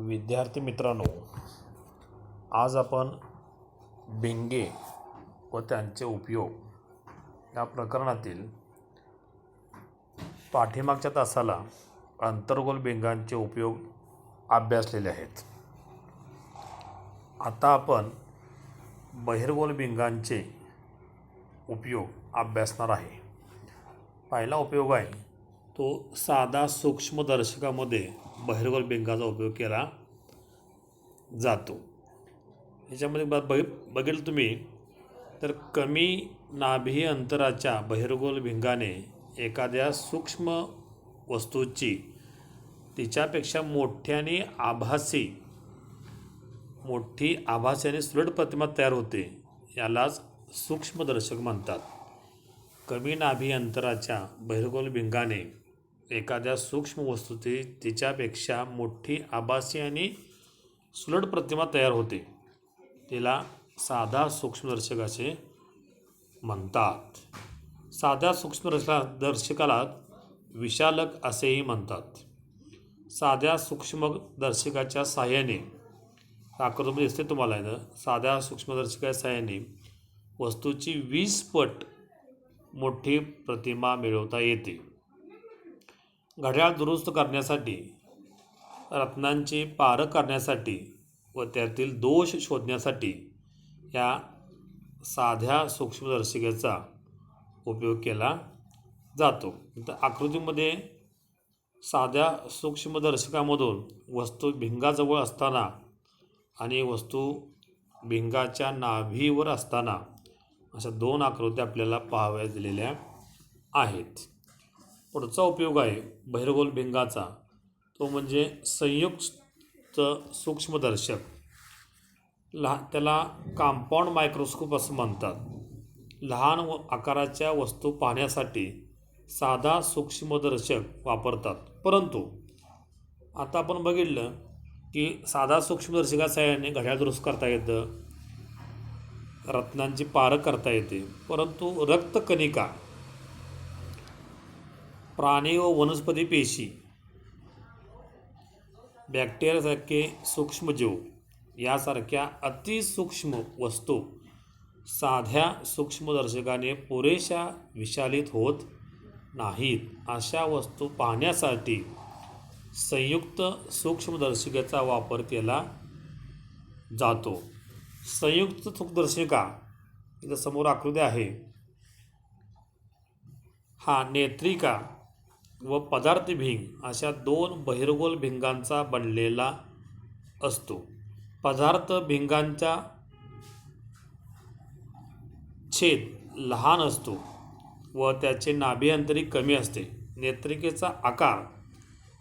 विद्यार्थी मित्रांनो आज आपण भिंगे व त्यांचे उपयोग या प्रकरणातील पाठीमागच्या तासाला अंतर्गोल भिंगांचे उपयोग अभ्यासलेले आहेत. आता आपण बहिर्गोल भिंगांचे उपयोग अभ्यासणार आहे. पहिला उपयोग आहे तो साधा सूक्ष्मदर्शकामध्ये बहिर्गोल भिंगाचा उपयोग केला जातो. याच्यामध्ये ब बघ बघेल तुम्ही तर कमी नाभी अंतराच्या बहिर्गोल भिंगाने एखाद्या सूक्ष्म वस्तूची तिच्यापेक्षा मोठ्याने आभासी मोठी आभासी आणि सुलट प्रतिमा तयार होते यालाच सूक्ष्मदर्शक म्हणतात. कमी नाभी अंतराच्या बहिर्गोल भिंगाने एखाद्या सूक्ष्म वस्तूची तिच्यापेक्षा मोठी आभासी आणि सुलट प्रतिमा तयार होते. तिला साधा सूक्ष्मदर्शक असे म्हणतात. साध्या सूक्ष्मदर्शका दर्शकाला विशालक असेही म्हणतात. साध्या सूक्ष्मदर्शकाच्या साह्याने आकृतीमध्ये दिसते तुम्हाला ना साध्या सूक्ष्मदर्शकाच्या साह्याने वस्तूची वीस पट मोठी प्रतिमा मिळवता येते. घड्याळ दुरुस्त करण्यासाठी रत्नांची पारख करण्यासाठी व त्यातील दोष शोधण्यासाठी या साध्या सूक्ष्मदर्शिकेचा उपयोग केला जातो. तर आकृतीमध्ये साध्या सूक्ष्मदर्शकामधून वस्तू भिंगाजवळ असताना आणि वस्तू भिंगाच्या नाभीवर असताना अशा दोन आकृत्या आपल्याला पाहाव्या दिलेल्या आहेत. पुढचा उपयोग आहे भैरगोल भिंगाचा तो म्हणजे संयुक्त सूक्ष्मदर्शक. लहा त्याला कांपाऊंड मायक्रोस्कोप असं म्हणतात. लहान व आकाराच्या वस्तू पाहण्यासाठी साधा सूक्ष्मदर्शक वापरतात. परंतु आता आपण बघितलं की साधा सूक्ष्मदर्शका साहाय्याने घड्याळ दुरुस्त करता येतं रत्नांची पारं करता येते. परंतु रक्तकणिका प्राणी व वनस्पती पेशी. बॅक्टेरियासारखे सूक्ष्मजीव यासारख्या अतिसूक्ष्म वस्तू साध्या सूक्ष्मदर्शकाने पुरेशा विशालित होत नाहीत. अशा वस्तू पाहण्यासाठी संयुक्त सूक्ष्मदर्शिकेचा वापर केला जातो. संयुक्त सूक्ष्मदर्शिका इथं समोर आकृती आहे. हा नेत्रिका व पदार्थ भिंग अशा दोन बहिर्गोल भिंगांचा बनलेला असतो. पदार्थ भिंगांचा छेद लहान असतो व त्याचे नाभी कमी असते. नेत्रिकेचा आकार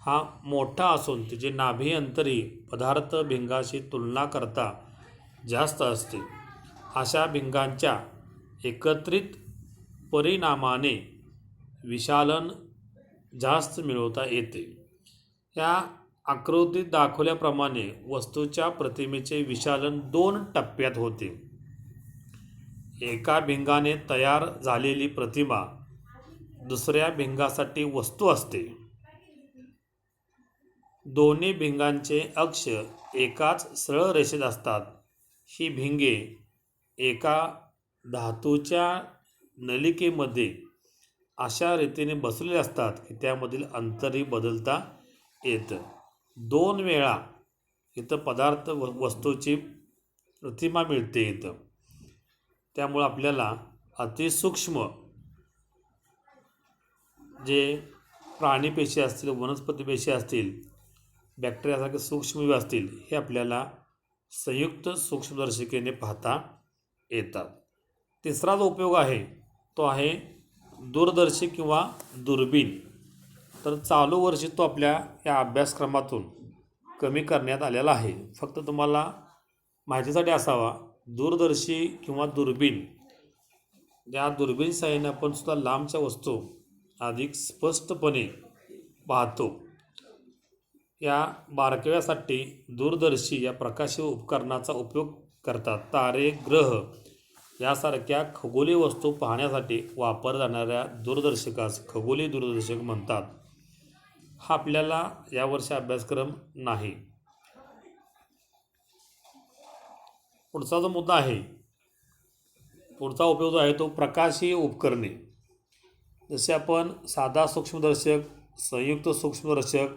हा मोठा असून तिचे नाभी पदार्थ भिंगाशी तुलना करता जास्त असते. अशा भिंगांच्या एकत्रित परिणामाने विशालन जास्त मिळवता येते. या आकृतीत दाखवल्याप्रमाणे वस्तूच्या प्रतिमेचे विशालन दोन टप्प्यात होते. एका भिंगाने तयार झालेली प्रतिमा दुसऱ्या भिंगासाठी वस्तू असते. दोन्ही भिंगांचे अक्ष एकाच सरळ रेषेत असतात. ही भिंगे एका धातूच्या नलिकेमध्ये अशा रीतीने बसलेले असतात की त्यामधील अंतरही बदलता येतं. दोन वेळा इथं पदार्थ व वस्तूची प्रतिमा मिळते इथं. त्यामुळं आपल्याला अतिसूक्ष्म जे प्राणीपेशी असतील वनस्पती पेशी असतील बॅक्टेरियासारखे सूक्ष्मजीव असतील हे आपल्याला संयुक्त सूक्ष्मदर्शिकेने पाहता येतात. तिसरा जो उपयोग आहे तो आहे दूरदर्शी किंवा दुर्बीण तर चालू वर्षी तो आपल्या या अभ्यासक्रमातून कमी करण्यात आलेला आहे. फक्त तुम्हाला माहितीसाठी असावा दूरदर्शी किंवा दुर्बीण या दुर्बीण साह्याने आपण सुद्धा लांबच्या वस्तू अधिक स्पष्टपणे पाहतो. या बारकव्यासाठी दूरदर्शी या प्रकाशी उपकरणाचा उपयोग करतात. तारे ग्रह यासारख्या खगोलीय वस्तू पाहण्यासाठी वापर जाणाऱ्या दूरदर्शकास खगोलीय दूरदर्शक म्हणतात. हा आपल्याला यावर्षी अभ्यासक्रम नाही. पुढचा जो मुद्दा आहे पुढचा उपयोग जो आहे तो प्रकाशीय उपकरणे. जसे आपण साधा सूक्ष्मदर्शक संयुक्त सूक्ष्मदर्शक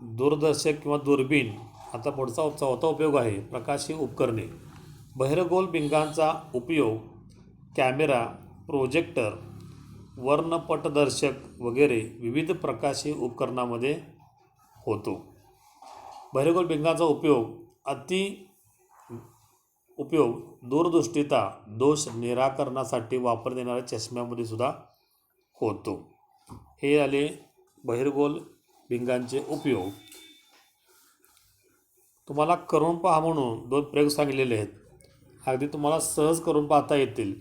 दूरदर्शक किंवा दुर्बीण आता पुढचा चौथा उपयोग आहे प्रकाशी उपकरणे. बहिरगोल बिंगांचा उपयोग कॅमेरा प्रोजेक्टर वर्णपटदर्शक वगैरे विविध प्रकाशी उपकरणामध्ये होतो. बहिरगोल बिंगाचा उपयोग अति उपयोग दूरदृष्टीता दोष निराकरणासाठी वापरण्यात येणाऱ्या चष्म्यामध्ये सुद्धा होतो. हे आले बहिरगोल बिंगांचे उपयोग. तुम्हाला करून पहा म्हणून दोन प्रयोग सांगितलेले आहेत. अगदी तुम्हाला सहज करून पाहता येतील.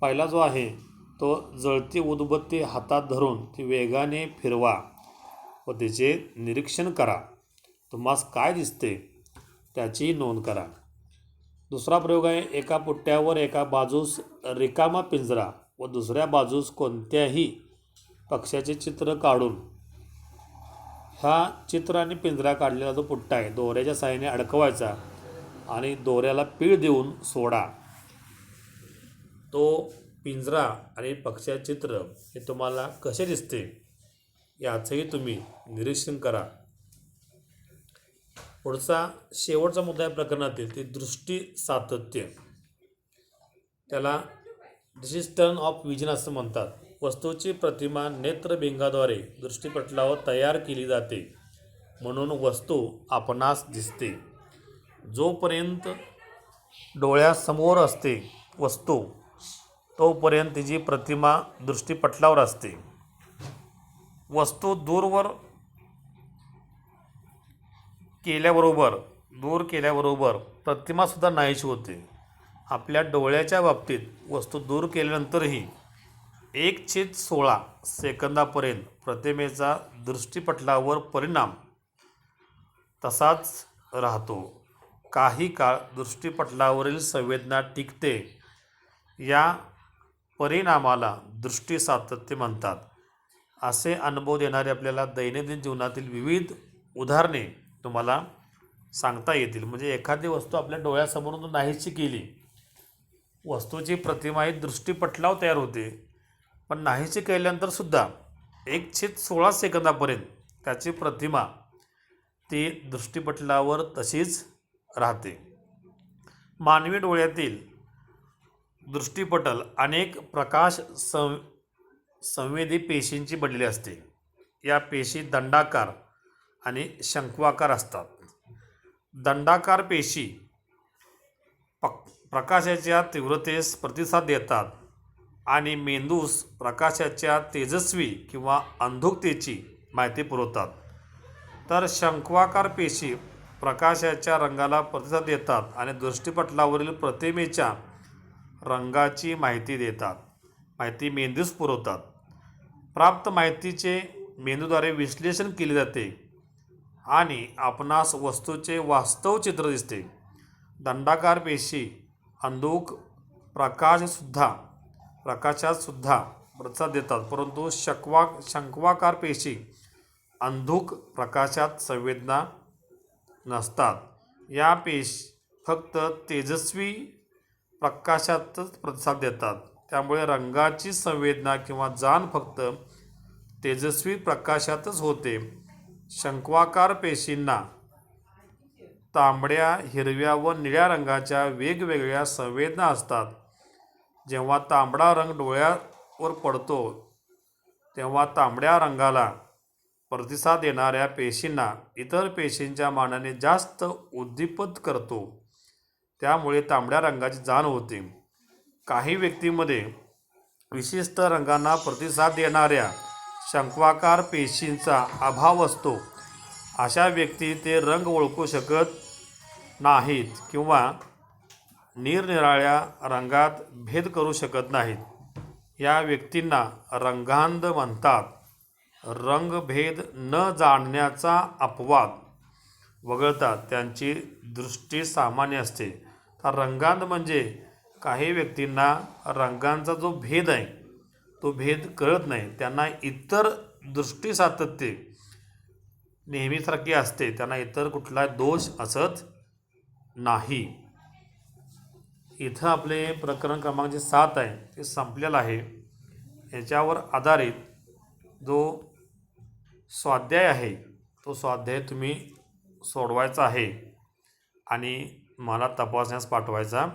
पहिला जो आहे तो जळती उदबत्ती हातात धरून ती वेगाने फिरवा व त्याचे निरीक्षण करा. तुम्हास काय दिसते त्याची नोंद करा. दुसरा प्रयोग आहे एका पुट्ट्यावर एका बाजूस रिकामा पिंजरा व दुसऱ्या बाजूस कोणत्याही पक्ष्याचे चित्र काढून. हा चित्र आणि पिंजरा काढलेला जो पुट्टा आहे दोऱ्याच्या साह्याने अडकवायचा. आणि दोऱ्याला पीळ देऊन सोडा. तो पिंजरा आणि पक्ष्या चित्र हे तुम्हाला कसे दिसते याचंही तुम्ही निरीक्षण करा. पुढचा शेवटचा मुद्दा या प्रकरणातील ते दृष्टी सातत्य. त्याला डिजिस्टर्न ऑफ विजन असं म्हणतात. वस्तूची प्रतिमा नेत्रबिंगाद्वारे दृष्टीपटलावर तयार केली जाते म्हणून वस्तू आपणास दिसते. जोपर्यंत डोळ्यासमोर असते वस्तू तोपर्यंत तिची प्रतिमा दृष्टीपटलावर असते. वस्तू दूरवर केल्याबरोबर दूर केल्याबरोबर प्रतिमासुद्धा नाहीशी होते. आपल्या डोळ्याच्या बाबतीत वस्तू दूर केल्यानंतरही एक छेद सोळा सेकंदापर्यंत प्रतिमेचा दृष्टीपटलावर परिणाम तसाच राहतो. काही काळ दृष्टीपटलावरील संवेदना टिकते. या परिणामाला दृष्टी सातत्य म्हणतात. असे अनुभव देणारे आपल्याला दैनंदिन जीवनातील विविध उदाहरणे तुम्हाला सांगता येतील. म्हणजे एखादी वस्तू आपल्या डोळ्यासमोरून नाहीशी केली. वस्तूची प्रतिमा ही दृष्टीपटलाव तयार होते. पण नाहीशी केल्यानंतर सुद्धा एक छेद सोळा सेकंदापर्यंत त्याची प्रतिमा ती दृष्टीपटलावर तशीच राहते. मानवी डोळ्यातील दृष्टीपटल अनेक प्रकाश सं संवेदी पेशींची बनलेली असते. या पेशी दंडाकार आणि शंक्वाकार असतात. दंडाकार पेशी पक प्रकाशाच्या तीव्रतेस प्रतिसाद देतात आणि मेंदूस प्रकाशाच्या तेजस्वी किंवा अंधुकतेची माहिती पुरवतात. तर शंक्वाकार पेशी प्रकाशाच्या रंगाला प्रतिसाद देतात आणि दृष्टीपटलावरील प्रतिमेच्या रंगाची माहिती देतात. माहिती मेंदूस पुरवतात. प्राप्त माहितीचे मेंदूद्वारे विश्लेषण केले जाते आणि आपणास वस्तूचे वास्तव चित्र दिसते. दंडाकार पेशी अंधुक प्रकाशसुद्धा प्रकाशातसुद्धा प्रतिसाद देतात. परंतु शक्वा शंक्वाकार पेशी अंधुक प्रकाशात संवेदना नसतात. या पेश फक्त तेजस्वी प्रकाशातच प्रतिसाद देतात. त्यामुळे रंगाची संवेदना किंवा जाण फक्त तेजस्वी प्रकाशातच होते. शंक्वाकार पेशींना तांबड्या हिरव्या व निळ्या रंगाच्या वेगवेगळ्या संवेदना असतात. जेव्हा तांबडा रंग डोळ्यावर पडतो तेव्हा तांबड्या रंगाला प्रतिसाद देणाऱ्या पेशींना इतर पेशींच्या मानाने जास्त उद्दीपत करतो. त्यामुळे तांबड्या रंगाची जाण होते. काही व्यक्तींमध्ये विशिष्ट रंगांना प्रतिसाद देणाऱ्या शंक्वाकार पेशींचा अभाव असतो. अशा व्यक्ती ते रंग ओळखू शकत नाहीत किंवा निरनिराळ्या रंगात भेद करू शकत नाहीत. या व्यक्तींना रंगांध म्हणतात. रंगभेद न जाणण्याचा अपवाद. वगळता त्यांची दृष्टी सामान्य असते. तर रंगांत म्हणजे काही व्यक्तींना रंगांचा जो भेद आहे तो भेद कळत नाही. त्यांना इतर दृष्टी सातत्य नेहमीसारखी असते. त्यांना इतर कुठला दोष असत नाही. इथं आपले प्रकरण क्रमांक जे सात आहे ते संपलेलं आहे. याच्यावर आधारित जो स्वाध्याय आहे. तो स्वाध्याय तुम्ही सोडवायचा आहे आणि मला तपासण्यास पाठवायचा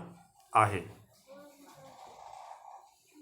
आहे.